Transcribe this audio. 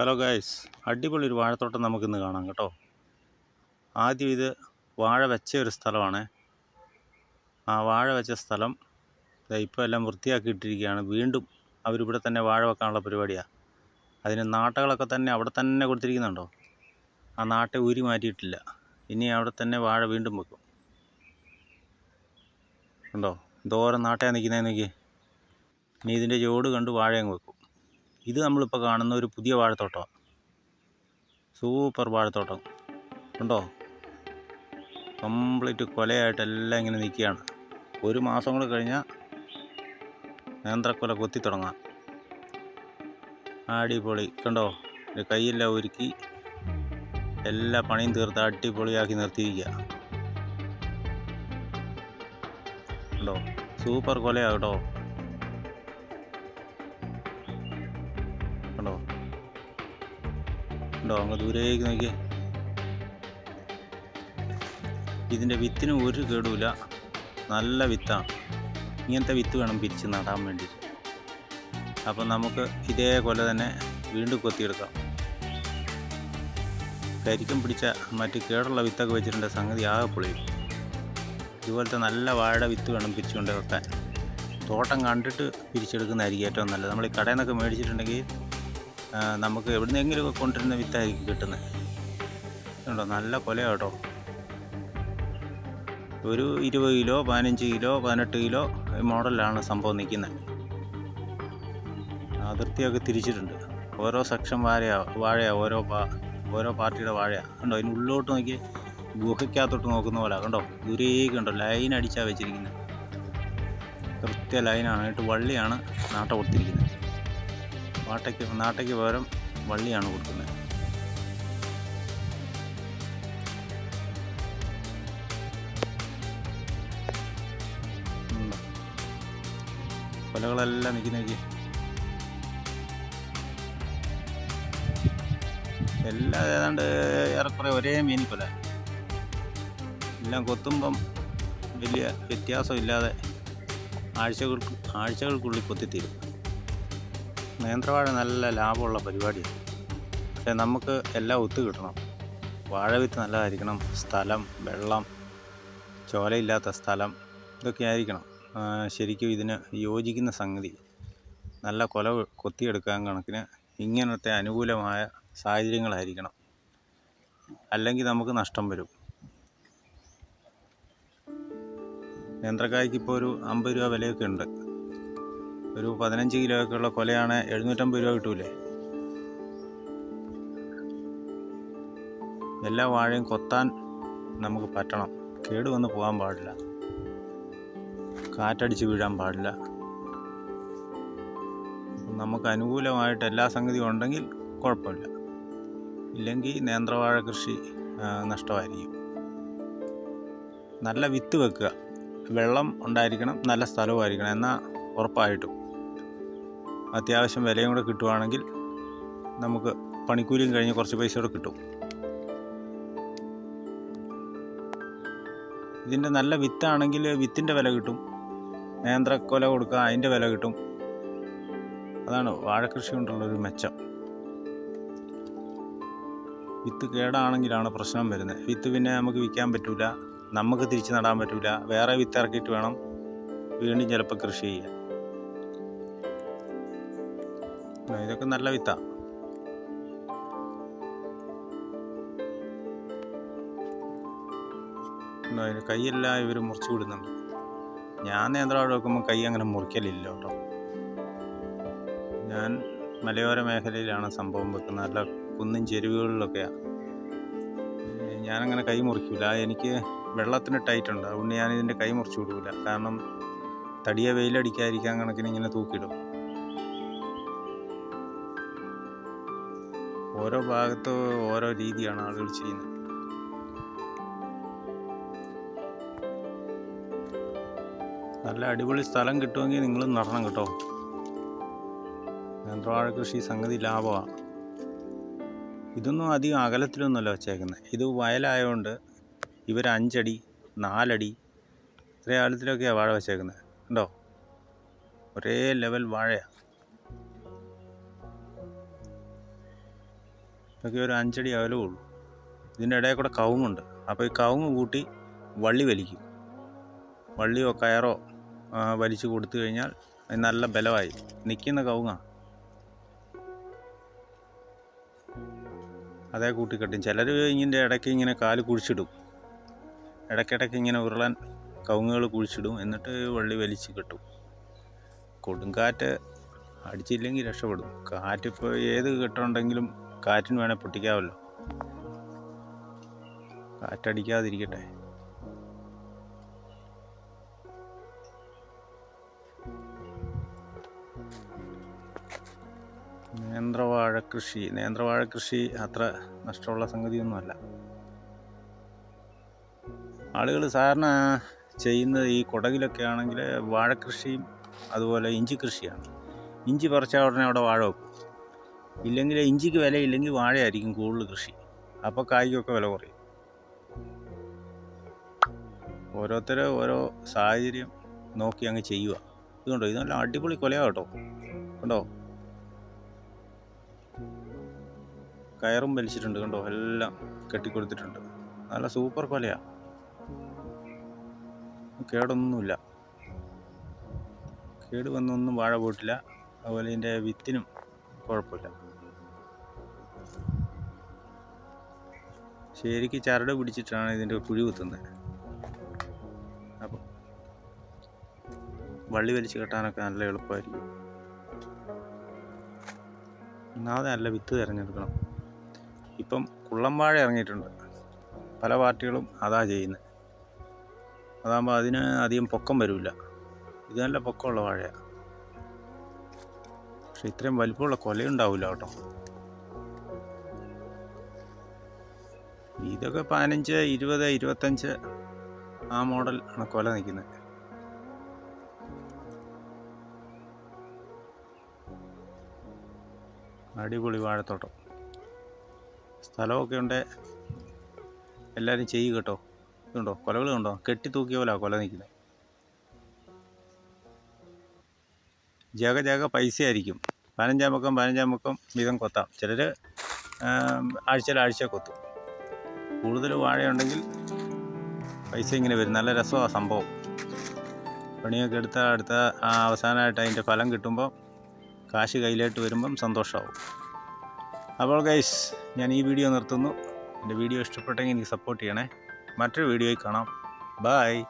Hello guys അടിപൊളി ഒരു വാഴത്തോട്ടം നമുക്കിന്ന് കാണാം കേട്ടോ. ആദ്യം ഇത് വാഴ വെച്ച ഒരു സ്ഥലമാണ്. ആ വാഴ വെച്ച സ്ഥലം ഇപ്പോൾ എല്ലാം വൃത്തിയാക്കിയിട്ടിരിക്കുകയാണ്. വീണ്ടും അവരിവിടെ തന്നെ വാഴ വെക്കാനുള്ള പരിപാടിയാണ് അതിന് നാട്ടകളൊക്കെ തന്നെ അവിടെ തന്നെ കൊടുത്തിരിക്കുന്നുണ്ടോ? ആ നാട്ടെ ഊരി മാറ്റിയിട്ടില്ല. ഇനി അവിടെ തന്നെ വാഴ വീണ്ടും വെക്കും. ഉണ്ടോ? എന്തോരം നാട്ടയാണ് നിൽക്കുന്നതെന്ന് നോക്കി ഇനി ഇതിന്റെ ചോട് കണ്ട് വാഴയങ്ങ് വെക്കും. ഇത് നമ്മളിപ്പോൾ കാണുന്ന ഒരു പുതിയ വാഴത്തോട്ടമാണ് സൂപ്പർ വാഴത്തോട്ടം. ഉണ്ടോ കംപ്ലീറ്റ് കൊലയായിട്ട് എല്ലാം ഇങ്ങനെ നിൽക്കുകയാണ്. ഒരു മാസം കൂടെ കഴിഞ്ഞാൽ നേന്ത്രക്കൊല കൊത്തി തുടങ്ങാം. അടിപൊളി. കണ്ടോ? കൈയെല്ലാം ഒരുക്കി എല്ലാ പണിയും തീർത്ത് അടിപൊളിയാക്കി നിർത്തിയിരിക്കുക. കണ്ടോ? സൂപ്പർ കൊലയാണ് കേട്ടോ. ഉണ്ടോ? അങ്ങ് ദൂരേക്ക് നോക്കിയേ. ഇതിന്റെ വിത്തിന് ഒരു കേടുമില്ല നല്ല വിത്താണ് ഇങ്ങനത്തെ വിത്ത് വേണം പിരിച്ച് നടാൻ വേണ്ടി അപ്പം നമുക്ക് ഇതേ തന്നെ വീണ്ടും കൊത്തിയെടുക്കാം. കരിക്കും പിടിച്ച മറ്റ് കേടുള്ള വിത്തൊക്കെ വെച്ചിട്ടുണ്ട്. സംഗതി ആകെ പൊളിയും. ഇതുപോലത്തെ നല്ല വാഴ വിത്ത് വേണം പിരിച്ചുകൊണ്ട് വെക്കാൻ. തോട്ടം കണ്ടിട്ട് പിരിച്ചെടുക്കുന്നതായിരിക്കും ഏറ്റവും നല്ലത്. നമ്മൾ ഈ കടയിൽ നിന്നൊക്കെ മേടിച്ചിട്ടുണ്ടെങ്കിൽ നമുക്ക് എവിടുന്നെങ്കിലുമൊക്കെ കൊണ്ടിരുന്ന വിത്തായിരിക്കും കിട്ടുന്നത്. ഉണ്ടോ നല്ല കൊല കേട്ടോ. ഒരു ഇരുപത് കിലോ പതിനഞ്ച് കിലോ പതിനെട്ട് കിലോ മോഡലാണ് സംഭവം നിൽക്കുന്നത്. അതിർത്തിയൊക്കെ തിരിച്ചിട്ടുണ്ട്. ഓരോ സെക്ഷൻ വാഴയാ വാഴയാ ഓരോ പാ ഓരോ പാർട്ടിയുടെ വാഴയാ. കണ്ടോ അതിന് ഉള്ളോട്ട് നോക്കി ഗുഹയ്ക്കകത്തോട്ട് നോക്കുന്ന പോലെ. കണ്ടോ ദൂരേക്ക് കണ്ടോ ലൈൻ അടിച്ചാണ് വെച്ചിരിക്കുന്നത്. കൃത്യ ലൈനാണ് എന്നിട്ട് വള്ളിയാണ് നാട്ട കൊടുത്തിരിക്കുന്നത്. വാട്ടയ്ക്ക് നാട്ടയ്ക്ക് പകരം വള്ളിയാണ് കൊടുക്കുന്നത്? കൊലകളെല്ലാം നിൽക്കുന്ന എല്ലാ എല്ലാം ഏതാണ്ട് ഏറെക്കുറെ ഒരേ മീനിക്കൊല എല്ലാം കൊത്തുമ്പം വലിയ വ്യത്യാസമില്ലാതെ ആഴ്ചകൾക്ക് ആഴ്ചകൾക്കുള്ളിൽ കൊത്തിത്തീരും. നേന്ത്രവാഴ നല്ല ലാഭമുള്ള പരിപാടിയാണ്. പക്ഷേ നമുക്ക് എല്ലാം ഒത്തു കിട്ടണം. വാഴവിത്ത് നല്ലതായിരിക്കണം. സ്ഥലം വെള്ളം ചോലയില്ലാത്ത സ്ഥലം ഇതൊക്കെ ആയിരിക്കണം. ശരിക്കും ഇതിന് യോജിക്കുന്ന സംഗതി. നല്ല കൊല കൊത്തിയെടുക്കാൻ കണക്കിന് ഇങ്ങനത്തെ അനുകൂലമായ സാഹചര്യങ്ങളായിരിക്കണം. അല്ലെങ്കിൽ നമുക്ക് നഷ്ടം വരും. നേന്ത്രക്കായ്ക്ക് ഇപ്പോൾ ഒരു അമ്പത് രൂപ വിലയൊക്കെ ഉണ്ട്. ഒരു പതിനഞ്ച് കിലോ ഒക്കെ ഉള്ള കൊലയാണ് എഴുന്നൂറ്റമ്പത് രൂപ കിട്ടൂലേ? എല്ലാ വാഴയും കൊത്താൻ നമുക്ക് പറ്റണം. കേട് വന്ന് പോകാൻ പാടില്ല. കാറ്റടിച്ച് വീഴാൻ പാടില്ല. നമുക്ക് അനുകൂലമായിട്ട് എല്ലാ സംഗതിയും ഉണ്ടെങ്കിൽ കുഴപ്പമില്ല. ഇല്ലെങ്കിൽ നേന്ത്രവാഴ കൃഷി നഷ്ടമായിരിക്കും. നല്ല വിത്ത് വെക്കുക. വെള്ളം ഉണ്ടായിരിക്കണം നല്ല സ്ഥലവുമായിരിക്കണം എന്നാൽ ഉറപ്പായിട്ടും. അത്യാവശ്യം വിലയും കൂടെ കിട്ടുവാണെങ്കിൽ നമുക്ക് പണിക്കൂലിയും കഴിഞ്ഞ് കുറച്ച് പൈസ കൂടെ കിട്ടും. ഇതിന്റെ നല്ല വിത്താണെങ്കിൽ വിത്തിന്റെ വില കിട്ടും. നേന്ത്രക്കൊല കൊടുക്കുക അതിന്റെ വില കിട്ടും. അതാണ് വാഴക്കൃഷി കൊണ്ടുള്ളൊരു മെച്ചം. വിത്ത് കേടാണെങ്കിലാണ് പ്രശ്നം വരുന്നത്. വിത്ത് പിന്നെ നമുക്ക് വിൽക്കാൻ പറ്റില്ല നമുക്ക് തിരിച്ച് നടാൻ പറ്റില്ല വേറെ വിത്ത് ഇറക്കിയിട്ട് വേണം വീണ്ടും ചിലപ്പോൾ കൃഷി ചെയ്യാൻ. ഇതൊക്കെ നല്ല വിത്താ. കൈയെല്ലാം ഇവർ മുറിച്ച് വിടുന്നുണ്ട്. ഞാൻ നേന്ത്രാവിടെ വെക്കുമ്പോൾ കൈ അങ്ങനെ മുറിക്കലില്ല കേട്ടോ. ഞാൻ മലയോര മേഖലയിലാണ് സംഭവം വെക്കുന്നത്. നല്ല കുന്നും ചെരുവുകളിലൊക്കെയാണ് ഞാനങ്ങനെ കൈ മുറിക്കില്ല എനിക്ക് വെള്ളത്തിന് ടൈറ്റ് ഉണ്ട്. അതുകൊണ്ട് ഞാൻ ഇതിന്റെ കൈ മുറിച്ച് വിടൂല. കാരണം തടിയെ വെയിലടിക്കാതിരിക്കാൻ കണക്കിന് ഇങ്ങനെ തൂക്കിയിടും ഓരോ ഭാഗത്ത് ഓരോ രീതിയാണ് ആളുകൾ ചെയ്യുന്നത്. നല്ല അടിപൊളി സ്ഥലം കിട്ടുമെങ്കിൽ നിങ്ങളും നടണം കേട്ടോ. നേന്ത്രവാഴ കൃഷി സംഗതി ലാഭമാണ് ഇതൊന്നും അധികം അകലത്തിലൊന്നുമല്ല വെച്ചേക്കുന്നത് ഇത് വയലായതുകൊണ്ട് ഇവർ അഞ്ചടി നാലടി ഇത്രയും അകലത്തിലൊക്കെയാണ് വാഴ വെച്ചേക്കുന്നത് കണ്ടോ? ഒരേ ലെവൽ വാഴയാണ് ഇതൊക്കെ ഒരു അഞ്ചടി അകലമേ ഉള്ളൂ. ഇതിന്റെ ഇടയിൽ കൂടെ കവുങ്ങുണ്ട്. അപ്പോൾ ഈ കവുങ്ങ് കൂട്ടി വള്ളി വലിക്കും. വള്ളിയോ കയറോ വലിച്ചു കൊടുത്തു കഴിഞ്ഞാൽ നല്ല ബലമായി. നിൽക്കുന്ന കവുങ്ങാണ് അതേ കൂട്ടിക്കെട്ടും. ചിലർ ഇതിന്റെ ഇടയ്ക്ക് ഇങ്ങനെ കാൽ കുഴിച്ചിടും. ഇടയ്ക്കിടയ്ക്ക് ഇങ്ങനെ ഉരുളൻ കവുങ്ങുകൾ കുഴിച്ചിടും. എന്നിട്ട് വള്ളി വലിച്ച് കെട്ടും. കൊടുങ്കാറ്റ് അടിച്ചില്ലെങ്കിൽ രക്ഷപ്പെടും. കാറ്റിപ്പോൾ ഏത് കെട്ടുണ്ടെങ്കിലും കാറ്റിന് വേണേൽ പൊട്ടിക്കാമല്ലോ കാറ്റടിക്കാതിരിക്കട്ടെ. നേന്ത്രവാഴ കൃഷി. നേന്ത്രവാഴ കൃഷി അത്ര നഷ്ടമുള്ള സംഗതിയൊന്നുമല്ല. ആളുകൾ സാധാരണ ചെയ്യുന്നത് ഈ കുടകിലൊക്കെ ആണെങ്കിൽ വാഴക്കൃഷിയും അതുപോലെ ഇഞ്ചി കൃഷിയാണ്. ഇഞ്ചി പറിച്ചാൽ ഉടനെ അവിടെ വാഴ വെക്കും. ഇല്ലെങ്കിൽ ഇഞ്ചിക്ക് വിലയില്ലെങ്കിൽ വാഴയായിരിക്കും കൂടുതൽ കൃഷി. അപ്പോൾ കായ്ക്കൊക്കെ വില കുറയും. ഓരോരുത്തരെ ഓരോ സാഹചര്യം നോക്കി അങ്ങ് ചെയ്യുക. ഇതുണ്ടോ ഇത് അടിപൊളി കൊലയാ കേട്ടോ. കണ്ടോ? കയറും വലിച്ചിട്ടുണ്ട് കണ്ടോ? എല്ലാം കെട്ടിക്കൊടുത്തിട്ടുണ്ട്. നല്ല സൂപ്പർ കൊലയാ. കേടൊന്നുമില്ല. കേട് വന്നൊന്നും വാഴ പോയിട്ടില്ല. അതുപോലെ ഇതിന്റെ വിത്തിനും കുഴപ്പമില്ല. ശരിക്ക് ചരട് പിടിച്ചിട്ടാണ് ഇതിന്റെ കുഴി കുത്തുന്നത്. അപ്പം വള്ളി വലിച്ച് കെട്ടാനൊക്കെ നല്ല എളുപ്പമായിരിക്കും. ഒന്നാമത് നല്ല വിത്ത് തിരഞ്ഞെടുക്കണം. ഇപ്പം കുള്ളംവാഴ ഇറങ്ങിയിട്ടുണ്ട്. പല പാർട്ടികളും അതാ ചെയ്യുന്നത്. അതാകുമ്പോൾ അതിന് അധികം പൊക്കം വരില്ല. ഇത് നല്ല പൊക്കമുള്ള വാഴയാണ്. പക്ഷെ ഇത്രയും വലിപ്പമുള്ള കൊലയുണ്ടാവില്ല കേട്ടോ. ഇതൊക്കെ പതിനഞ്ച് ഇരുപത് ഇരുപത്തഞ്ച് ആ മോഡൽ ആണ് കൊല നിൽക്കുന്നത്. അടിപൊളി വാഴത്തോട്ടം. സ്ഥലമൊക്കെ ഉണ്ട്. എല്ലാവരും ചെയ്യുക കേട്ടോ. ഇതുണ്ടോ? കൊലകൾ കണ്ടോ? കെട്ടി തൂക്കിയ പോലെ കൊല നിൽക്കുന്നത്. ജക ജക പൈസ ആയിരിക്കും പതിനഞ്ചാം പക്കം പതിനഞ്ചാം പക്കം വീതം കൊത്താം. ചിലർ ആഴ്ചയിൽ ആഴ്ച കൊത്തും. കൂടുതൽ വാഴയുണ്ടെങ്കിൽ പൈസ ഇങ്ങനെ വരും. നല്ല രസമാണ് സംഭവം. പണിയൊക്കെ എടുത്ത അടുത്ത അവസാനമായിട്ട് അതിന്റെ ഫലം കിട്ടുമ്പോൾ കാശ് കയ്യിലോട്ട് വരുമ്പം സന്തോഷമാവും. അപ്പോൾ ഗൈസ് ഞാൻ ഈ വീഡിയോ നിർത്തുന്നു. എന്റെ വീഡിയോ ഇഷ്ടപ്പെട്ടെങ്കിൽ എനിക്ക് സപ്പോർട്ട് ചെയ്യണേ. മറ്റൊരു വീഡിയോയിൽ കാണാം. ബായ്